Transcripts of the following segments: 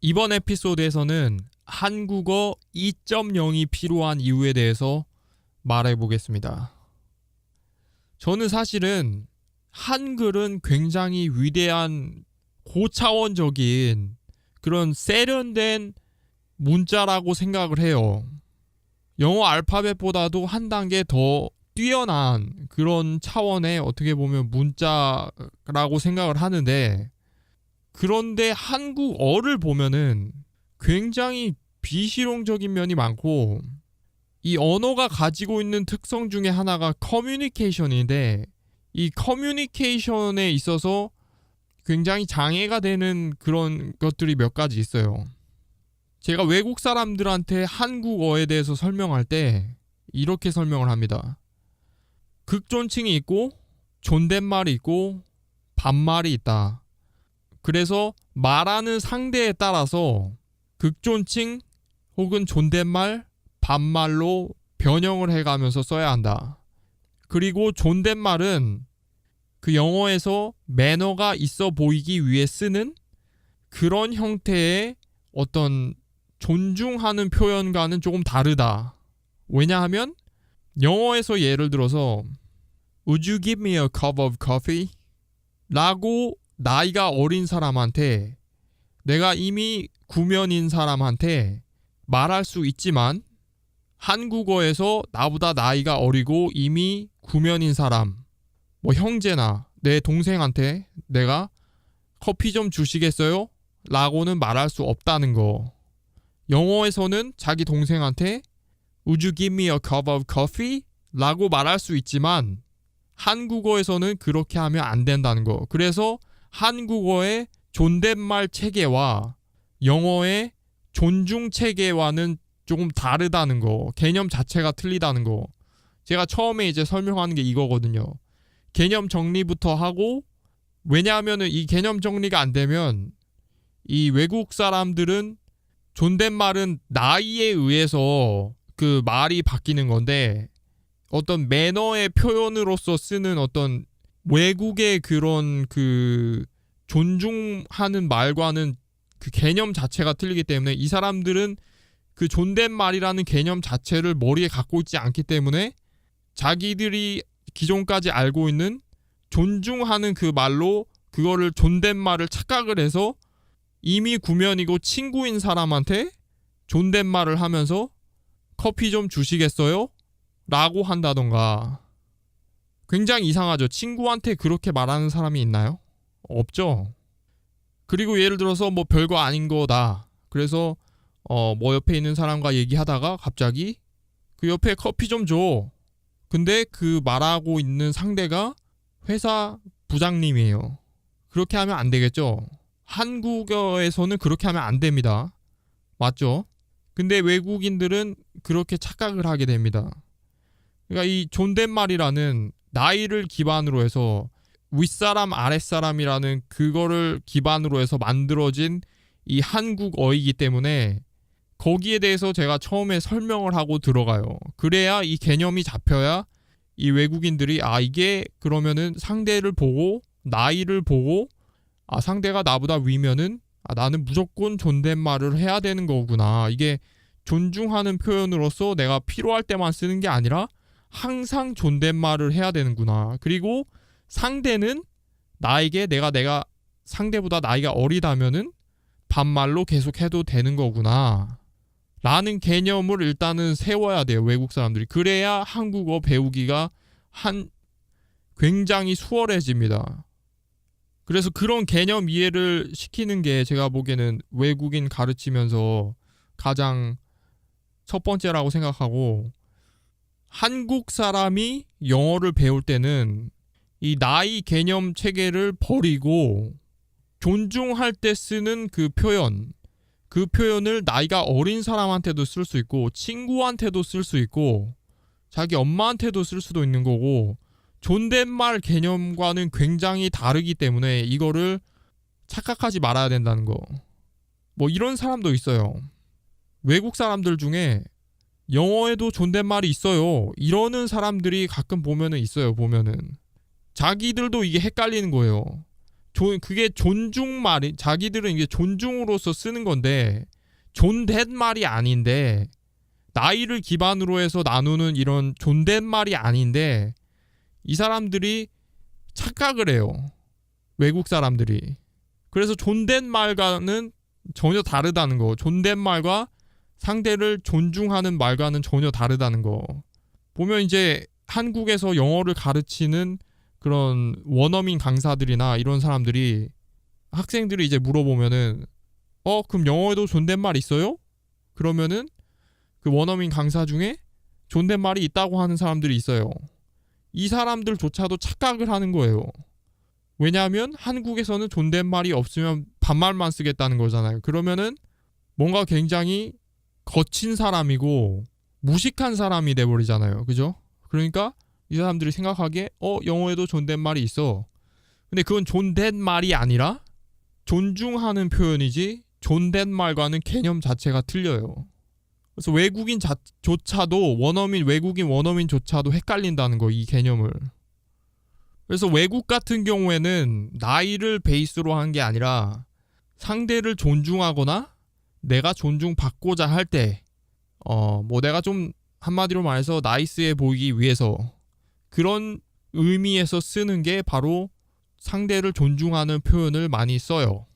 이번 에피소드에서는 한국어 2.0이 필요한 이유에 대해서 말해 보겠습니다. 저는 사실은 한글은 굉장히 위대한 고차원적인 그런 세련된 문자라고 생각을 해요. 영어 알파벳보다도 한 단계 더 뛰어난 그런 차원의 어떻게 보면 문자라고 생각을 하는데 그런데 한국어를 보면은 굉장히 비실용적인 면이 많고 이 언어가 가지고 있는 특성 중에 하나가 커뮤니케이션인데 이 커뮤니케이션에 있어서 굉장히 장애가 되는 그런 것들이 몇 가지 있어요. 제가 외국 사람들한테 한국어에 대해서 설명할 때 이렇게 설명을 합니다. 극존칭이 있고 존댓말이 있고 반말이 있다. 그래서 말하는 상대에 따라서 극존칭 혹은 존댓말, 반말로 변형을 해가면서 써야 한다. 그리고 존댓말은 그 영어에서 매너가 있어 보이기 위해 쓰는 그런 형태의 어떤 존중하는 표현과는 조금 다르다. 왜냐하면 영어에서 예를 들어서 Would you give me a cup of coffee? 라고 나이가 어린 사람한테 내가 이미 구면인 사람한테 말할 수 있지만 한국어에서 나보다 나이가 어리고 이미 구면인 사람 뭐 형제나 내 동생한테 내가 커피 좀 주시겠어요? 라고는 말할 수 없다는 거. 영어에서는 자기 동생한테 Would you give me a cup of coffee? 라고 말할 수 있지만 한국어에서는 그렇게 하면 안 된다는 거. 그래서 한국어의 존댓말 체계와 영어의 존중 체계와는 조금 다르다는 거. 개념 자체가 틀리다는 거. 제가 처음에 이제 설명하는 게 이거거든요. 개념 정리부터 하고 왜냐하면은 이 개념 정리가 안 되면 이 외국 사람들은 존댓말은 나이에 의해서 그 말이 바뀌는 건데 어떤 매너의 표현으로서 쓰는 어떤 외국의 그런 그 존중하는 말과는 그 개념 자체가 틀리기 때문에 이 사람들은 그 존댓말이라는 개념 자체를 머리에 갖고 있지 않기 때문에 자기들이 기존까지 알고 있는 존중하는 그 말로 그거를 존댓말을 착각을 해서 이미 구면이고 친구인 사람한테 존댓말을 하면서 커피 좀 주시겠어요? 라고 한다던가 굉장히 이상하죠. 친구한테 그렇게 말하는 사람이 있나요? 없죠. 그리고 예를 들어서 뭐 별거 아닌 거다. 그래서 어 뭐 옆에 있는 사람과 얘기하다가 갑자기 그 옆에 커피 좀 줘. 근데 그 말하고 있는 상대가 회사 부장님이에요. 그렇게 하면 안 되겠죠. 한국어에서는 그렇게 하면 안 됩니다. 맞죠? 근데 외국인들은 그렇게 착각을 하게 됩니다. 그러니까 이 존댓말이라는 나이를 기반으로 해서 윗사람 아랫사람이라는 그거를 기반으로 해서 만들어진 이 한국어이기 때문에 거기에 대해서 제가 처음에 설명을 하고 들어가요. 그래야 이 개념이 잡혀야 이 외국인들이 아 이게 그러면은 상대를 보고 나이를 보고 아 상대가 나보다 위면은 아 나는 무조건 존댓말을 해야 되는 거구나. 이게 존중하는 표현으로서 내가 필요할 때만 쓰는 게 아니라 항상 존댓말을 해야 되는구나. 그리고 상대는 나에게 내가 내가 상대보다 나이가 어리다면은 반말로 계속 해도 되는 거구나. 라는 개념을 일단은 세워야 돼요. 외국 사람들이. 그래야 한국어 배우기가 한 굉장히 수월해집니다. 그래서 그런 개념 이해를 시키는 게 제가 보기에는 외국인 가르치면서 가장 첫 번째라고 생각하고 한국 사람이 영어를 배울 때는 이 나이 개념 체계를 버리고 존중할 때 쓰는 그 표현 그 표현을 나이가 어린 사람한테도 쓸 수 있고 친구한테도 쓸 수 있고 자기 엄마한테도 쓸 수도 있는 거고 존댓말 개념과는 굉장히 다르기 때문에 이거를 착각하지 말아야 된다는 거. 뭐 이런 사람도 있어요. 외국 사람들 중에 영어에도 존댓말이 있어요. 이러는 사람들이 가끔 보면은 있어요. 보면은 자기들도 이게 헷갈리는 거예요. 조, 그게 존중 말이 자기들은 이게 존중으로서 쓰는 건데 존댓말이 아닌데 나이를 기반으로 해서 나누는 이런 존댓말이 아닌데 이 사람들이 착각을 해요. 외국 사람들이. 그래서 존댓말과는 전혀 다르다는 거. 존댓말과 상대를 존중하는 말과는 전혀 다르다는 거. 보면 이제 한국에서 영어를 가르치는 그런 원어민 강사들이나 이런 사람들이 학생들이 이제 물어보면은 어 그럼 영어에도 존댓말 있어요? 그러면은 그 원어민 강사 중에 존댓말이 있다고 하는 사람들이 있어요. 이 사람들조차도 착각을 하는 거예요. 왜냐하면 한국에서는 존댓말이 없으면 반말만 쓰겠다는 거잖아요. 그러면은 뭔가 굉장히 거친 사람이고 무식한 사람이 돼버리잖아요. 그죠? 그러니까 이 사람들이 생각하기에 어 영어에도 존댓말이 있어. 근데 그건 존댓말이 아니라 존중하는 표현이지 존댓말과는 개념 자체가 틀려요. 그래서 외국인 자 조차도 원어민 외국인 원어민조차도 헷갈린다는 거 이 개념을. 그래서 외국 같은 경우에는 나이를 베이스로 한 게 아니라 상대를 존중하거나 내가 존중받고자 할 때, 어, 뭐 내가 좀 한마디로 말해서 나이스해 보이기 위해서 그런 의미에서 쓰는 게 바로 상대를 존중하는 표현을 많이 써요.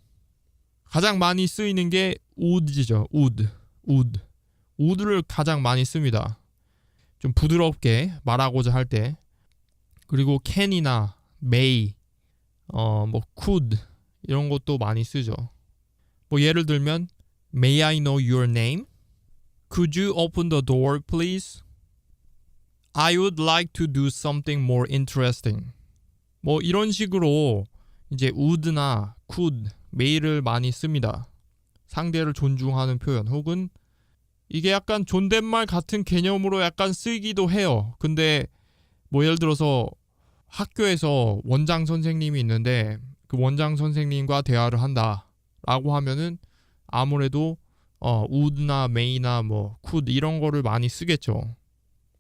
가장 많이 쓰이는 게 would죠. would, would. would를 가장 많이 씁니다. 좀 부드럽게 말하고자 할 때. 그리고 can이나 may, 어, 뭐 could 이런 것도 많이 쓰죠. 뭐 예를 들면 May I know your name? Could you open the door, please? I would like to do something more interesting. 뭐 이런 식으로 이제 would나 could, may를 많이 씁니다. 상대를 존중하는 표현 혹은 이게 약간 존댓말 같은 개념으로 약간 쓰기도 해요. 근데 뭐 예를 들어서 학교에서 원장 선생님이 있는데 그 원장 선생님과 대화를 한다라고 하면은 아무래도 어 would나 may나 뭐 could 이런 거를 많이 쓰겠죠.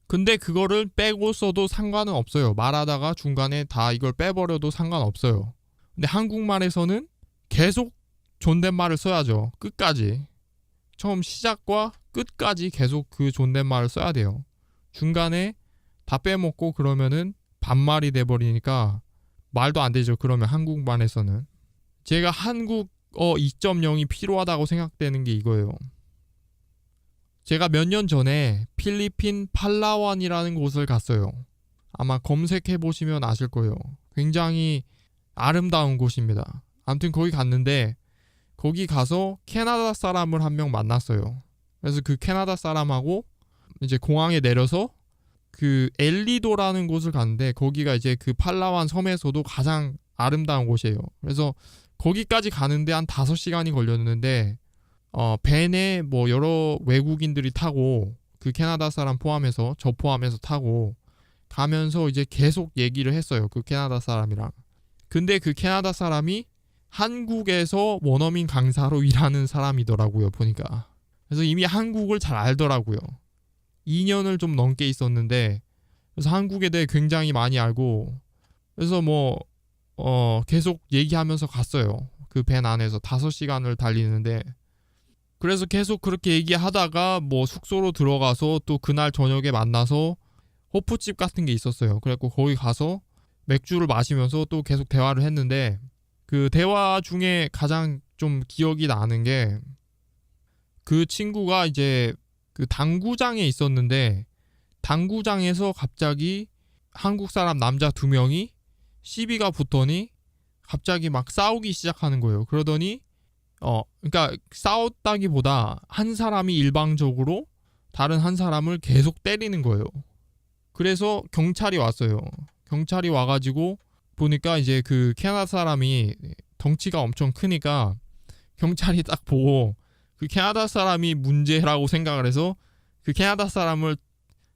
근데 그거를 빼고 써도 상관은 없어요. 말하다가 중간에 다 이걸 빼버려도 상관없어요. 근데 한국말에서는 계속 존댓말을 써야죠. 끝까지. 처음 시작과 끝까지 계속 그 존댓말을 써야 돼요. 중간에 다 빼먹고 그러면은 반말이 돼버리니까 말도 안 되죠. 그러면 한국말에서는. 제가 한국 어 2.0이 필요하다고 생각되는 게 이거예요. 제가 몇 년 전에 필리핀 팔라완이라는 곳을 갔어요. 아마 검색해 보시면 아실 거예요. 굉장히 아름다운 곳입니다. 아무튼 거기 갔는데 거기 가서 캐나다 사람을 한 명 만났어요. 그래서 그 캐나다 사람하고 이제 공항에 내려서 그 엘리도라는 곳을 갔는데 거기가 이제 그 팔라완 섬에서도 가장 아름다운 곳이에요. 그래서 거기까지 가는데 한 5시간이 걸렸는데 어 벤에 뭐 여러 외국인들이 타고 그 캐나다 사람 포함해서 저 포함해서 타고 가면서 이제 계속 얘기를 했어요. 그 캐나다 사람이랑. 근데 그 캐나다 사람이 한국에서 원어민 강사로 일하는 사람이더라고요. 보니까. 그래서 이미 한국을 잘 알더라고요. 2년을 좀 넘게 있었는데 그래서 한국에 대해 굉장히 많이 알고 그래서 뭐 어, 계속 얘기하면서 갔어요. 그 밴 안에서 5시간을 달리는데 그래서 계속 그렇게 얘기하다가 뭐 숙소로 들어가서 또 그날 저녁에 만나서 호프집 같은 게 있었어요. 그래갖고 거기 가서 맥주를 마시면서 또 계속 대화를 했는데 그 대화 중에 가장 좀 기억이 나는 게 그 친구가 이제 그 당구장에 있었는데 당구장에서 갑자기 한국 사람 남자 두 명이 시비가 붙더니 갑자기 막 싸우기 시작하는 거예요. 그러더니 어 그러니까 싸웠다기보다 한 사람이 일방적으로 다른 한 사람을 계속 때리는 거예요. 그래서 경찰이 왔어요. 경찰이 와가지고 보니까 이제 그 캐나다 사람이 덩치가 엄청 크니까 경찰이 딱 보고 그 캐나다 사람이 문제라고 생각을 해서 그 캐나다 사람을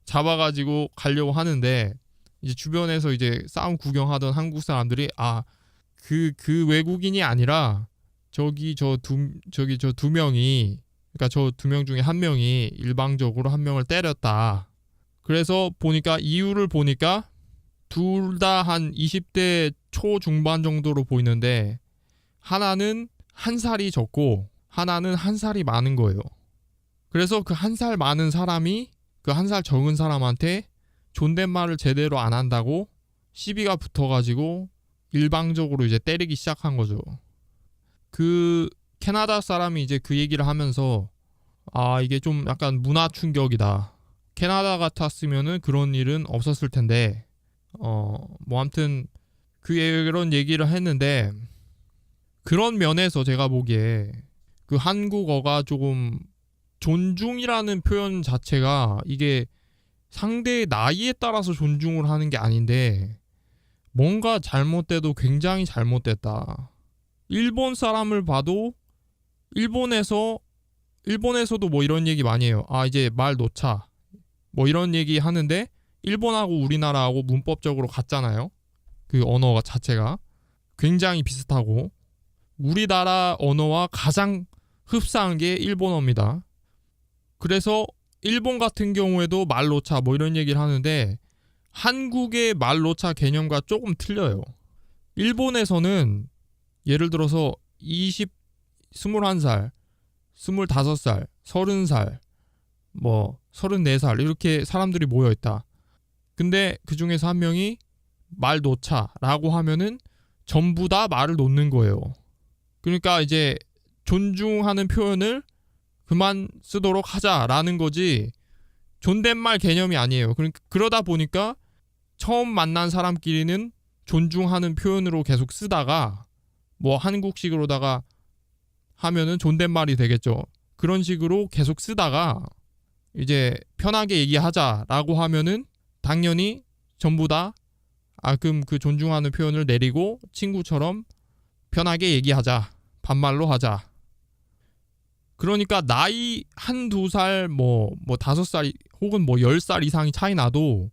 잡아가지고 가려고 하는데 이제 주변에서 이제 싸움 구경하던 한국 사람들이 아그그 외국인이 아니라 저기 저 두 저기 저 두 명이 그러니까 저 두 명 중에 한 명이 일방적으로 한 명을 때렸다. 그래서 보니까 이유를 보니까 둘 다 한 20대 초중반 정도로 보이는데 하나는 한 살이 적고 하나는 한 살이 많은 거예요. 그래서 그 한 살 많은 사람이 그 한 살 적은 사람한테 존댓말을 제대로 안 한다고 시비가 붙어가지고 일방적으로 이제 때리기 시작한 거죠. 그 캐나다 사람이 이제 그 얘기를 하면서 아 이게 좀 약간 문화 충격이다. 캐나다 같았으면은 그런 일은 없었을 텐데 어뭐 아무튼 그 그런 얘기를 했는데 그런 면에서 제가 보기에 그 한국어가 조금 존중이라는 표현 자체가 이게 상대의 나이에 따라서 존중을 하는 게 아닌데 뭔가 잘못돼도 굉장히 잘못됐다. 일본 사람을 봐도 일본에서 일본에서도 뭐 이런 얘기 많이 해요. 아 이제 말 놓자. 뭐 이런 얘기 하는데 일본하고 우리나라하고 문법적으로 같잖아요. 그 언어가 자체가 굉장히 비슷하고 우리나라 언어와 가장 흡사한 게 일본어입니다. 그래서 일본 같은 경우에도 말로차 뭐 이런 얘기를 하는데 한국의 말로차 개념과 조금 틀려요. 일본에서는 예를 들어서 20, 21살, 25살, 30살, 뭐 34살 이렇게 사람들이 모여 있다. 근데 그 중에서 한 명이 말 놓자라고 하면은 전부 다 말을 놓는 거예요. 그러니까 이제 존중하는 표현을 그만 쓰도록 하자라는 거지 존댓말 개념이 아니에요. 그러니까 그러다 보니까 처음 만난 사람끼리는 존중하는 표현으로 계속 쓰다가 뭐 한국식으로다가 하면은 존댓말이 되겠죠. 그런 식으로 계속 쓰다가 이제 편하게 얘기하자라고 하면은 당연히 전부 다 아, 그럼 그 존중하는 표현을 내리고 친구처럼 편하게 얘기하자. 반말로 하자. 그러니까 나이 한두 살, 뭐, 뭐 다섯 살 혹은 뭐 열 살 이상이 차이 나도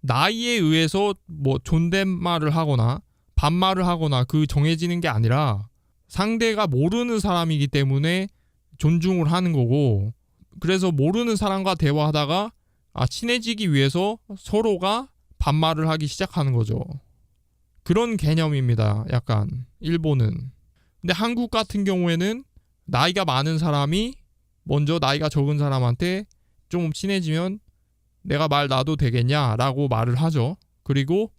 나이에 의해서 뭐 존댓말을 하거나 반말을 하거나 그 정해지는 게 아니라 상대가 모르는 사람이기 때문에 존중을 하는 거고 그래서 모르는 사람과 대화하다가 아, 친해지기 위해서 서로가 반말을 하기 시작하는 거죠. 그런 개념입니다. 약간 일본은. 근데 한국 같은 경우에는 나이가 많은 사람이 먼저 나이가 적은 사람한테 좀 친해지면 내가 말 놔도 되겠냐라고 말을 하죠. 그리고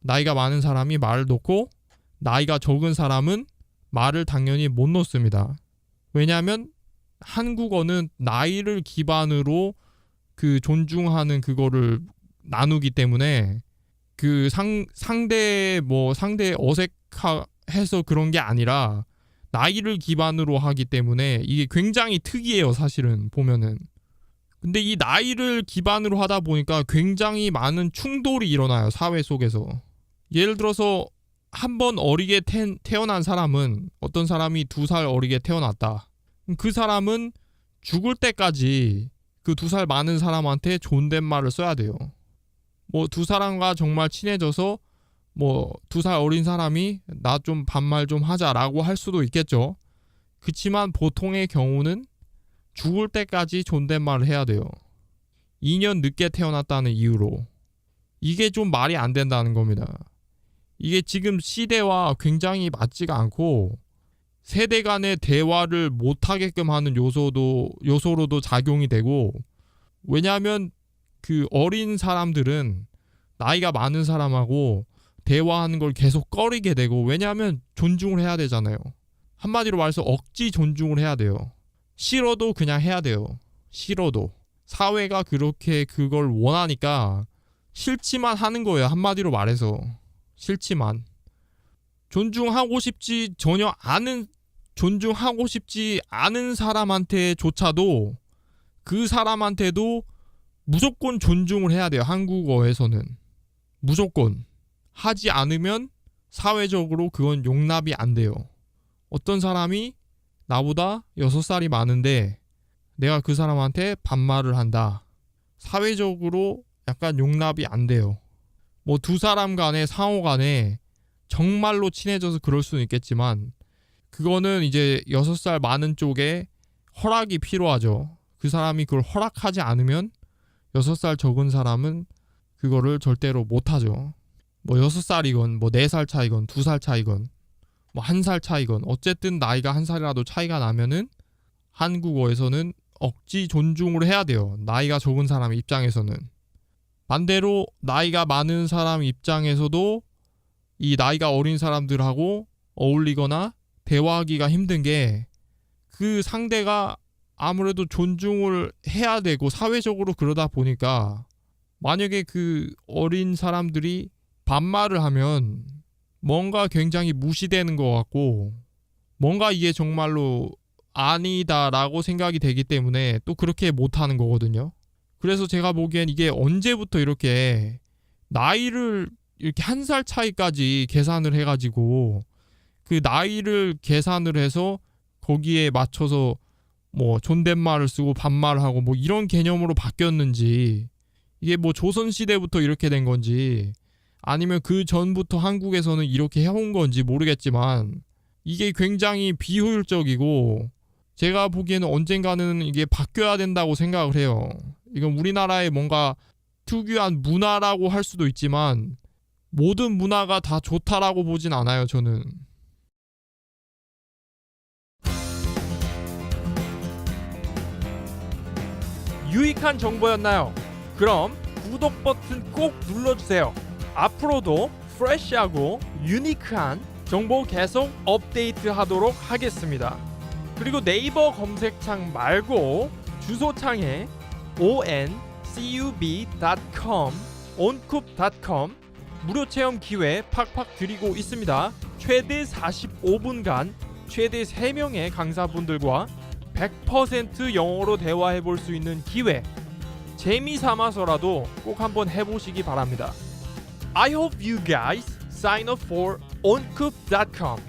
나이가 많은 사람이 말을 놓고 나이가 적은 사람은 말을 당연히 못 놓습니다. 왜냐하면 한국어는 나이를 기반으로 그 존중하는 그거를 나누기 때문에 그 상 상대 뭐 상대 어색해서 그런 게 아니라 나이를 기반으로 하기 때문에 이게 굉장히 특이해요 사실은 보면은. 근데 이 나이를 기반으로 하다 보니까 굉장히 많은 충돌이 일어나요 사회 속에서. 예를 들어서 한 번 어리게 태, 태어난 사람은 어떤 사람이 두 살 어리게 태어났다. 그 사람은 죽을 때까지 그 두 살 많은 사람한테 존댓말을 써야 돼요. 뭐 두 사람과 정말 친해져서 뭐 두 살 어린 사람이 나 좀 반말 좀 하자라고 할 수도 있겠죠. 그치만 보통의 경우는 죽을 때까지 존댓말을 해야 돼요. 2년 늦게 태어났다는 이유로. 이게 좀 말이 안 된다는 겁니다. 이게 지금 시대와 굉장히 맞지가 않고 세대 간의 대화를 못 하게끔 하는 요소도 요소로도 작용이 되고 왜냐하면 그 어린 사람들은 나이가 많은 사람하고 대화하는 걸 계속 꺼리게 되고 왜냐하면 존중을 해야 되잖아요. 한마디로 말해서 억지 존중을 해야 돼요. 싫어도 그냥 해야 돼요. 싫어도 사회가 그렇게 그걸 원하니까 싫지만 하는 거예요. 한마디로 말해서 싫지만 존중하고 싶지 전혀 않은 존중하고 싶지 않은 사람한테조차도 그 사람한테도 무조건 존중을 해야 돼요. 한국어에서는. 무조건. 하지 않으면 사회적으로 그건 용납이 안 돼요. 어떤 사람이 나보다 6살이 많은데 내가 그 사람한테 반말을 한다. 사회적으로 약간 용납이 안 돼요. 뭐 두 사람 간의 상호 간에 정말로 친해져서 그럴 수는 있겠지만 그거는 이제 6살 많은 쪽에 허락이 필요하죠. 그 사람이 그걸 허락하지 않으면 6살 적은 사람은 그거를 절대로 못하죠. 뭐 6살이건 뭐 4살 차이건 2살 차이건 뭐 1살 차이건 어쨌든 나이가 한 살이라도 차이가 나면은 한국어에서는 억지 존중을 해야 돼요. 나이가 적은 사람 입장에서는. 반대로 나이가 많은 사람 입장에서도 이 나이가 어린 사람들하고 어울리거나 대화하기가 힘든 게 그 상대가 아무래도 존중을 해야 되고 사회적으로 그러다 보니까 만약에 그 어린 사람들이 반말을 하면 뭔가 굉장히 무시되는 것 같고 뭔가 이게 정말로 아니다라고 생각이 되기 때문에 또 그렇게 못하는 거거든요. 그래서 제가 보기엔 이게 언제부터 이렇게 나이를 이렇게 한 살 차이까지 계산을 해가지고 그 나이를 계산을 해서 거기에 맞춰서 뭐 존댓말을 쓰고 반말을 하고 뭐 이런 개념으로 바뀌었는지 이게 뭐 조선 시대부터 이렇게 된 건지 아니면 그 전부터 한국에서는 이렇게 해온 건지 모르겠지만 이게 굉장히 비효율적이고 제가 보기에는 언젠가는 이게 바뀌어야 된다고 생각을 해요. 이건 우리나라의 뭔가 특유한 문화라고 할 수도 있지만 모든 문화가 다 좋다라고 보진 않아요, 저는. 유익한 정보였나요? 그럼 구독 버튼 꼭 눌러주세요. 앞으로도 프레시하고 유니크한 정보 계속 업데이트 하도록 하겠습니다. 그리고 네이버 검색창 말고 주소창에 oncub.com oncoup.com 무료 체험 기회 팍팍 드리고 있습니다. 최대 45분간 최대 3명의 강사분들과 100% 영어로 대화해 볼 수 있는 기회. 재미 삼아서라도 꼭 한번 해보시기 바랍니다. I hope you guys sign up for oncoup.com.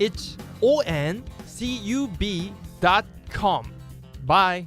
It's o n c u b.com. Bye.